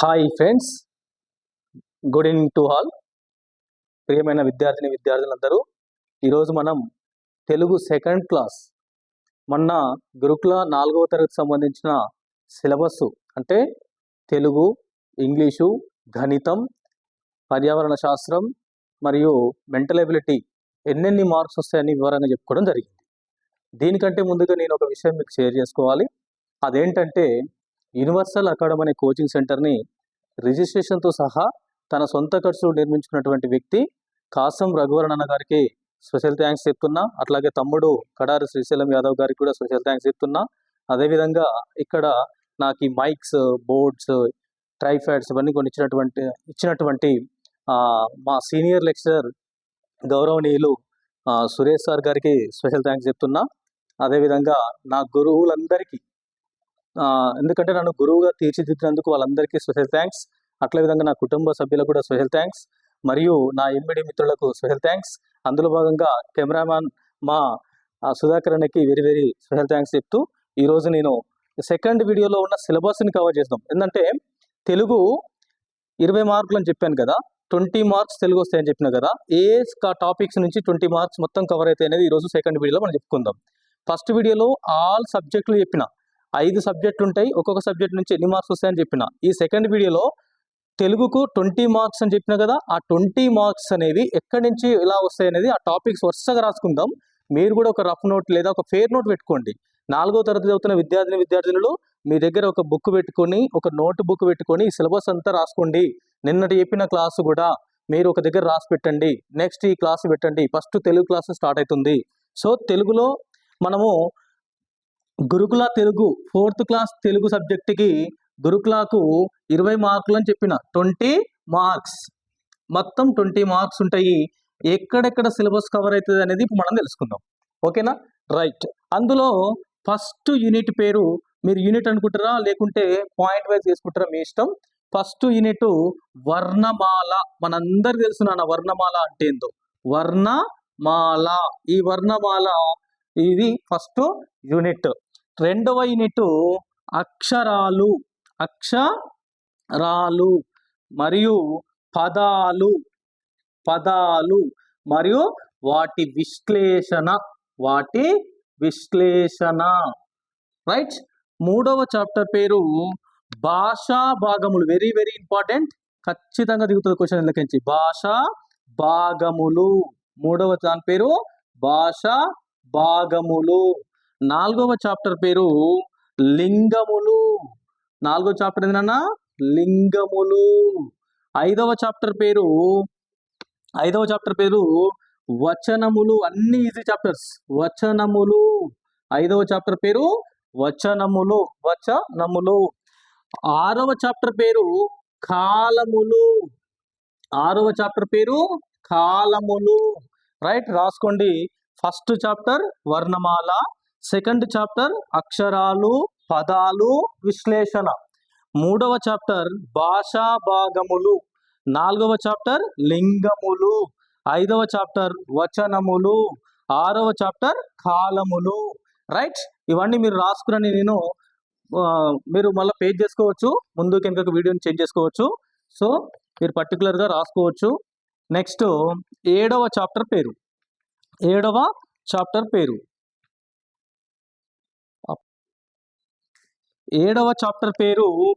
Hi friends good evening to all ప్రియమైన విద్యార్థిని విద్యార్థులందరూ. ఈరోజు మనం తెలుగు సెకండ్ క్లాస్ మొన్న గురుకుల నాలుగవ తరగతి సంబంధించిన సిలబస్ అంటే తెలుగు ఇంగ్లీషు గణితం పర్యావరణ శాస్త్రం మరియు మెంటల్ ఎబిలిటీ ఎన్నెన్ని మార్క్స్ వస్తాయని వివరంగా చెప్పుకోవడం జరిగింది. దీనికంటే ముందుగా నేను ఒక విషయం మీకు షేర్ చేసుకోవాలి. అదేంటంటే యూనివర్సల్ అకాడమీ అనే కోచింగ్ సెంటర్ని రిజిస్ట్రేషన్తో సహా తన సొంత ఖర్చు నిర్మించుకున్నటువంటి వ్యక్తి కాసం రఘువరణ అన్న గారికి స్పెషల్ థ్యాంక్స్ చెప్తున్నా. అట్లాగే తమ్ముడు కడారి శ్రీశైలం యాదవ్ గారికి కూడా స్పెషల్ థ్యాంక్స్ చెప్తున్నా. అదేవిధంగా ఇక్కడ నాకు ఈ మైక్స్ బోర్డ్స్ ట్రైఫాడ్స్ ఇవన్నీ కొన్ని ఇచ్చినటువంటి ఇచ్చినటువంటి మా సీనియర్ లెక్చరర్ గౌరవనీయులు సురేష్ సార్ గారికి స్పెషల్ థ్యాంక్స్ చెప్తున్నా. అదేవిధంగా నా గురువులందరికీ ఎందుకంటే నన్ను గురువుగా తీర్చిదిద్దినందుకు వాళ్ళందరికీ స్పెషల్ థ్యాంక్స్. అట్లే విధంగా నా కుటుంబ సభ్యులకు కూడా స్పెషల్ థ్యాంక్స్. మరియు నా ఎంబిడి మిత్రులకు స్పెషల్ థ్యాంక్స్. అందులో భాగంగా కెమెరామ్యాన్ మా సుధాకరణకి సుధాకర్ అన్నకి వెరీ వెరీ స్పెషల్ థ్యాంక్స్ చెప్తూ ఈరోజు నేను సెకండ్ వీడియోలో ఉన్న సిలబస్ని కవర్ చేద్దాం. ఏంటంటే తెలుగు ఇరవై మార్కులు అని చెప్పాను కదా. ట్వంటీ మార్క్స్ తెలుగు వస్తాయని చెప్పిన కదా. ఏ టాపిక్స్ నుంచి ట్వంటీ మార్క్స్ మొత్తం కవర్ అయితే అనేది ఈరోజు సెకండ్ వీడియోలో మనం చెప్పుకుందాం. ఫస్ట్ వీడియోలో ఆల్ సబ్జెక్టులు చెప్పిన. ఐదు సబ్జెక్టు ఉంటాయి. ఒక్కొక్క సబ్జెక్ట్ నుంచి ఎన్ని మార్క్స్ వస్తాయని చెప్పిన. ఈ సెకండ్ వీడియోలో తెలుగుకు ట్వంటీ మార్క్స్ అని చెప్పిన కదా ఆ ట్వంటీ మార్క్స్ అనేవి ఎక్కడి నుంచి ఎలా వస్తాయి అనేది ఆ టాపిక్స్ వరుసగా రాసుకుందాం. మీరు కూడా ఒక రఫ్ నోట్ లేదా ఒక ఫేర్ నోట్ పెట్టుకోండి. నాలుగో తరగతి చదువుతున్న విద్యార్థిని విద్యార్థులు మీ దగ్గర ఒక బుక్ పెట్టుకొని ఒక నోట్ బుక్ పెట్టుకొని సిలబస్ అంతా రాసుకోండి. నిన్నటి చెప్పిన క్లాసు కూడా మీరు ఒక దగ్గర రాసి పెట్టండి. నెక్స్ట్ ఈ క్లాస్ పెట్టండి. ఫస్ట్ తెలుగు క్లాస్ స్టార్ట్ అవుతుంది. సో తెలుగులో మనము గురుకుల తెలుగు ఫోర్త్ క్లాస్ తెలుగు సబ్జెక్టుకి గురుకులకు ఇరవై మార్కులు అని చెప్పిన ట్వంటీ మార్క్స్. మొత్తం ట్వంటీ మార్క్స్ ఉంటాయి. ఎక్కడెక్కడ సిలబస్ కవర్ అవుతుంది అనేది ఇప్పుడు మనం తెలుసుకుందాం. ఓకేనా? రైట్. అందులో ఫస్ట్ యూనిట్ పేరు మీరు యూనిట్ అనుకుంటారా? లేకుంటే పాయింట్ వైజ్ చేసుకుంటారా? మీ ఇష్టం. ఫస్ట్ యూనిట్ వర్ణమాల. మనందరికి తెలుసు నాన్న వర్ణమాల అంటే ఏందో? వర్ణమాల. ఈ వర్ణమాల ఇది ఫస్ట్ యూనిట్. రెండవ యూనిట్ అక్షరాలు. అక్షరాలు మరియు పదాలు. పదాలు మరియు వాటి విశ్లేషణ. వాటి విశ్లేషణ. రైట్? మూడవ చాప్టర్ పేరు భాషా భాగములు. Very very important. ఖచ్చితంగా దిగుతుంది క్వశ్చన్ ఎందుకంచి భాషా భాగములు. మూడవ దాని పేరు భాష భాగములు. నాలుగవ చాప్టర్ పేరు లింగములు. నాలుగో చాప్టర్ ఏంటన్నా లింగములు. ఐదవ చాప్టర్ పేరు ఐదవ చాప్టర్ పేరు వచనములు. అన్ని ఈజీ చాప్టర్స్ వచనములు. ఐదవ చాప్టర్ పేరు వచనములు. వచనములు. ఆరవ చాప్టర్ పేరు కాలములు. ఆరవ చాప్టర్ పేరు కాలములు. రైట్ రాసుకోండి. ఫస్ట్ చాప్టర్ వర్ణమాల. సెకండ్ చాప్టర్ అక్షరాలు పదాలు విశ్లేషణ. మూడవ చాప్టర్ భాషా భాగములు. నాలుగవ చాప్టర్ లింగములు. ఐదవ చాప్టర్ వచనములు. ఆరవ చాప్టర్ కాలములు. రైట్? ఇవన్నీ మీరు రాసుకురని నేను మీరు మళ్ళీ పేజ్ చేసుకోవచ్చు. ముందు కనుక వీడియోని చేంజ్ చేసుకోవచ్చు. సో మీరు పర్టికులర్గా రాసుకోవచ్చు. నెక్స్ట్ ఏడవ చాప్టర్ పేరు. ఏడవ చాప్టర్ పేరు. ఏడవ చాప్టర్ పేరు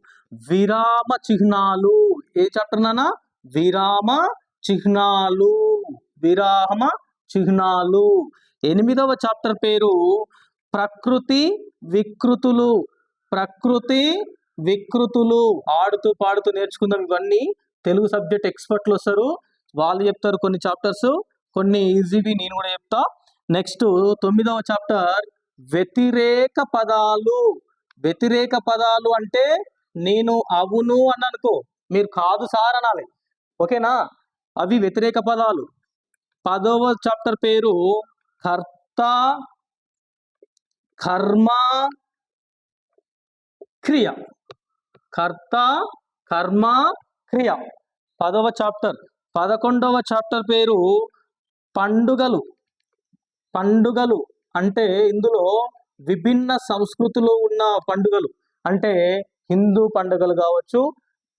విరామ చిహ్నాలు. ఏ చాప్టర్ నానా విరామ చిహ్నాలు. విరామ చిహ్నాలు. ఎనిమిదవ చాప్టర్ పేరు ప్రకృతి వికృతులు. ప్రకృతి వికృతులు. ఆడుతూ పాడుతూ నేర్చుకుందాం ఇవన్నీ. తెలుగు సబ్జెక్ట్ ఎక్స్పర్ట్లు వస్తారు. వాళ్ళు చెప్తారు కొన్ని చాప్టర్స్ కొన్ని ఈజీవి నేను కూడా చెప్తా. నెక్స్ట్ తొమ్మిదవ చాప్టర్ వ్యతిరేక పదాలు. వ్యతిరేక పదాలు అంటే నేను అవును అని అనుకో మీరు కాదు సార్ అనాలి. ఓకేనా? అవి వ్యతిరేక పదాలు. పదవ చాప్టర్ పేరు కర్త కర్మ క్రియ. కర్త కర్మ క్రియ. పదవ చాప్టర్. పదకొండవ చాప్టర్ పేరు పండుగలు. పండుగలు అంటే ఇందులో విభిన్న సంస్కృతిలో ఉన్న పండుగలు. అంటే హిందూ పండుగలు కావచ్చు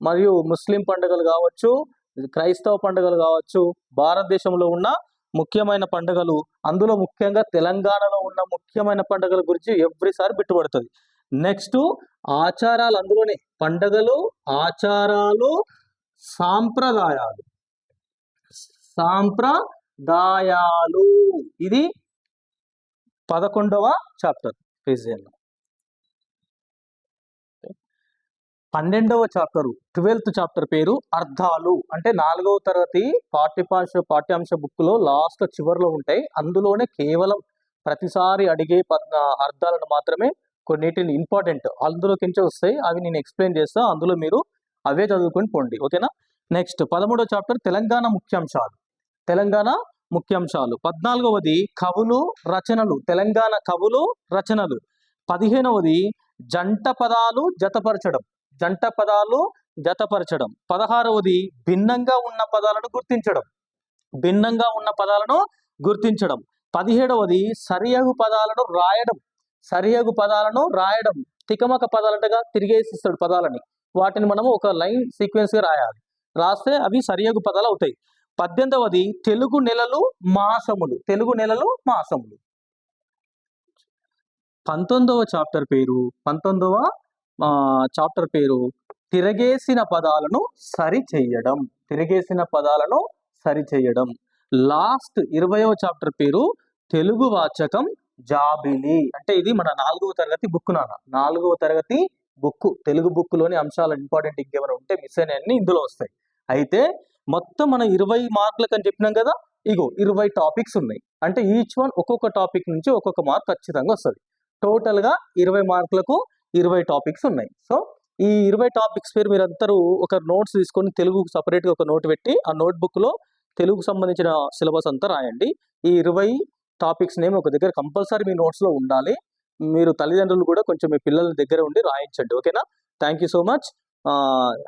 మరియు ముస్లిం పండుగలు కావచ్చు క్రైస్తవ పండుగలు కావచ్చు భారతదేశంలో ఉన్న ముఖ్యమైన పండుగలు. అందులో ముఖ్యంగా తెలంగాణలో ఉన్న ముఖ్యమైన పండుగల గురించి ఎవ్రీసారి పెట్టుబడుతుంది. నెక్స్ట్ ఆచారాలు. అందులోనే పండుగలు ఆచారాలు సాంప్రదాయాలు. సాంప్రదాయాలు. ఇది పదకొండవ చాప్టర్ ప్రెజెంట్ పన్నెండవ చాప్టర్ ట్వెల్త్ చాప్టర్ పేరు అర్థాలు. అంటే నాలుగవ తరగతి పాఠ్యపాంశ పాఠ్యాంశ బుక్లో లాస్ట్ చివరిలో ఉంటాయి. అందులోనే కేవలం ప్రతిసారి అడిగే అర్థాలను మాత్రమే కొన్నిటిని ఇంపార్టెంట్ అందులోకించే వస్తాయి. అవి నేను ఎక్స్ప్లెయిన్ చేస్తా. అందులో మీరు అవే చదువుకొని పోండి. ఓకేనా? నెక్స్ట్ పదమూడవ చాప్టర్ తెలంగాణ ముఖ్యాంశాలు. తెలంగాణ ముఖ్యాంశాలు. పద్నాలుగవది కవులు రచనలు. తెలంగాణ కవులు రచనలు. పదిహేనవది జంట పదాలు జతపరచడం. జంట పదాలు జతపరచడం. పదహారవది భిన్నంగా ఉన్న పదాలను గుర్తించడం. భిన్నంగా ఉన్న పదాలను గుర్తించడం. పదిహేడవది సరియగు పదాలను రాయడం. సరియగు పదాలను రాయడం. తికమక పదాలంటగా తిరిగేసిస్తాడు పదాలని. వాటిని మనము ఒక లైన్ సీక్వెన్స్గా రాయాలి. రాస్తే అవి సరియగు పదాలు అవుతాయి. పద్దెనిమిదవది తెలుగు నెలలు మాసములు. తెలుగు నెలలు మాసములు. పంతొమ్మిదవ చాప్టర్ పేరు పంతొమ్మిదవ చాప్టర్ పేరు తిరగేసిన పదాలను సరి చేయడం తిరగేసిన పదాలను సరి చేయడం లాస్ట్ ఇరవయవ చాప్టర్ పేరు తెలుగు వాచకం జాబిలి. అంటే ఇది మన నాలుగవ తరగతి బుక్ నాన్న. నాలుగవ తరగతి బుక్. తెలుగు బుక్లోని అంశాలు ఇంపార్టెంట్ ఇంకేమైనా ఉంటే మిస్ అయినవన్నీ ఇందులో వస్తాయి. అయితే మొత్తం మనం ఇరవై మార్కులకు అని చెప్పినాం కదా ఇగో ఇరవై టాపిక్స్ ఉన్నాయి. అంటే ఈచ్ వన్ ఒక్కొక్క టాపిక్ నుంచి ఒక్కొక్క మార్క్ ఖచ్చితంగా వస్తుంది. టోటల్గా ఇరవై మార్కులకు ఇరవై టాపిక్స్ ఉన్నాయి. సో ఈ ఇరవై టాపిక్స్ పేరు మీరందరూ ఒక నోట్స్ తీసుకొని తెలుగుకు సపరేట్గా ఒక నోట్ పెట్టి ఆ నోట్బుక్లో తెలుగుకు సంబంధించిన సిలబస్ అంతా రాయండి. ఈ ఇరవై టాపిక్స్ నేమ్ ఒక దగ్గర కంపల్సరీ మీ నోట్స్లో ఉండాలి. మీరు తల్లిదండ్రులు కూడా కొంచెం మీ పిల్లల దగ్గర ఉండి రాయించండి. ఓకేనా? Thank you so much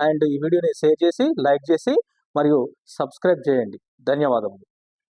and ఈ వీడియోని షేర్ చేసి లైక్ చేసి మరియు సబ్స్క్రైబ్ చేయండి. ధన్యవాదములు.